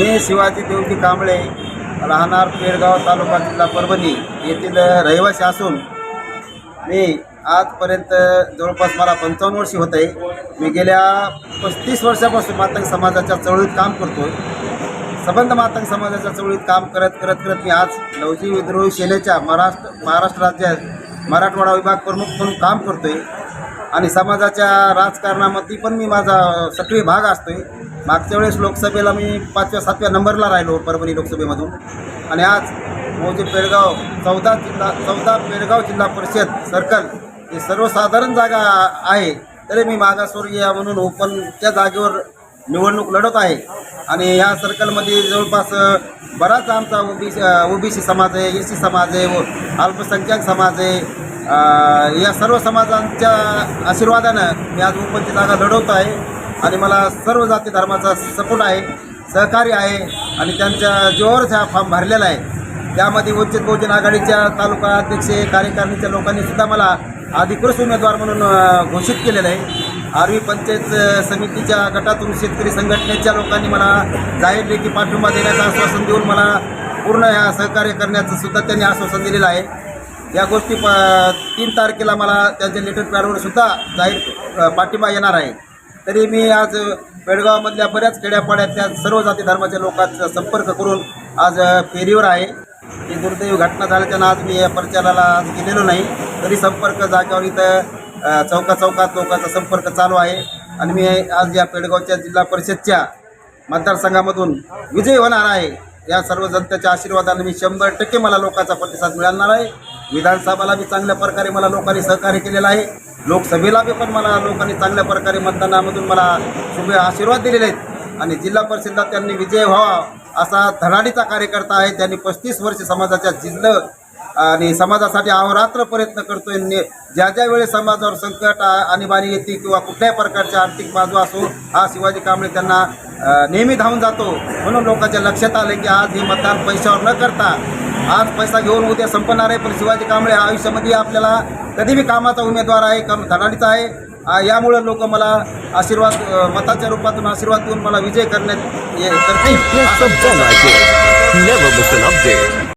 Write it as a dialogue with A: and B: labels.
A: मी शिवाजी देवजी कांबळे राहणार पेडगाव तालुका जिल्हा परभणी येथील रहिवासी असून मी आजपर्यंत जवळपास मला पंचावन्न वर्षे होत आहे. मी गेल्या पस्तीस वर्षापासून मातंग समाजाच्या चळवळीत काम करतो सबंध संबंध मातंग समाजाच्या चळवळीत काम करत करत करत मी आज नवजी विद्रोही सेनेच्या महाराष्ट्र महाराष्ट्र राज्यात मराठवाडा विभाग प्रमुख म्हणून काम करतो आहे आणि समाजाच्या राजकारणामध्ये पण मी माझा सक्रिय भाग असतो आहे मागच्या वेळेस लोकसभेला मी पाचव्या सातव्या नंबरला राहिलो परभणी लोकसभेमधून. आणि आज मोजे पेडगाव चौदा जिल्हा चौदा पेडगाव जिल्हा परिषद सर्कल ही सर्वसाधारण जागा आहे. तरी मी मागासवर्गीय म्हणून ओपनच्या जागेवर निवडणूक लढत आहे. आणि या सर्कलमध्ये जवळपास बराच आमचा ओबीसी ओबीसी समाज आहे एस सी समाज आहे व अल्पसंख्याक समाज आहे. या सर्व समाजांच्या आशीर्वादानं मी आज मुंबईची जागा लढवत आहे आणि मला सर्व जाती धर्माचा सपोर्ट आहे सहकार्य आहे आणि त्यांच्या जोरच हा फॉर्म भरलेला आहे. त्यामध्ये वंचित बहुजन आघाडीच्या तालुका अध्यक्ष कार्यकारिणीच्या लोकांनी सुद्धा मला अधिकृत उमेदवार म्हणून घोषित केलेलं आहे. आरवी पंचायत समितीच्या गटातून शेतकरी संघटनेच्या लोकांनी मला जाहीर लेखी पाठिंबा देण्याचं आश्वासन देऊन मला पूर्ण ह्या सहकार्य करण्याचं सुद्धा त्यांनी आश्वासन दिलेलं आहे. या गोष्टी प तीन तारखेला मला त्यांच्या लेटर पॅडवर सुद्धा जाहीर पाठिंबा येणार आहे. तरी मी आज पेडगावमधल्या बऱ्याच खेड्यापाड्यातल्या सर्व जाती धर्माच्या लोकांचा संपर्क करून आज फेरीवर आहे. ही दुर्दैवी घटना झाल्याच्यानं आज मी या प्रचाराला आज गेलेलो नाही. तरी संपर्क जागेवर इथं चौका चौकात लोकांचा संपर्क चालू आहे. आणि मी आज या पेडगावच्या जिल्हा परिषदच्या मतदारसंघामधून विजयी होणार आहे. या सर्व जनतेच्या आशीर्वादाने मी शंभर टक्के मला लोकांचा प्रतिसाद मिळणार आहे. विधानसभाला बी चांगल्या प्रकारे मला लोकांनी सहकार्य केलेलं आहे. लोकसभेला बी पण मला लोकांनी चांगल्या प्रकारे मतदानामधून मला शुभ आशीर्वाद दिलेले आहेत. आणि जिल्हा परिषदला त्यांनी विजय व्हावा असा धडाडीचा कार्यकर्ता आहे. त्यांनी पस्तीस वर्ष समाजाच्या जिल्ह आणि समाजासाठी अहोरात्र प्रयत्न करतोय. ज्या ज्या वेळेस समाजावर संकट आणीबाणी येते किंवा कुठल्याही प्रकारच्या आर्थिक बाजू असो हा शिवाजी कांबळे त्यांना नेहमी धावून जातो. म्हणून लोकांच्या लक्षात आले की आज हे मतदान पैशावर न करता आज पैसा घेऊन उद्या संपणार आहे पण शिवाजी कांबळे हा आयुष्यामध्ये आपल्याला कधी बी कामाचा उमेदवार आहे कम धडाडीचा आहे. यामुळं लोक मला आशीर्वाद मताच्या रूपातून आशीर्वाद देऊन मला विजय करण्यात ये- करतील.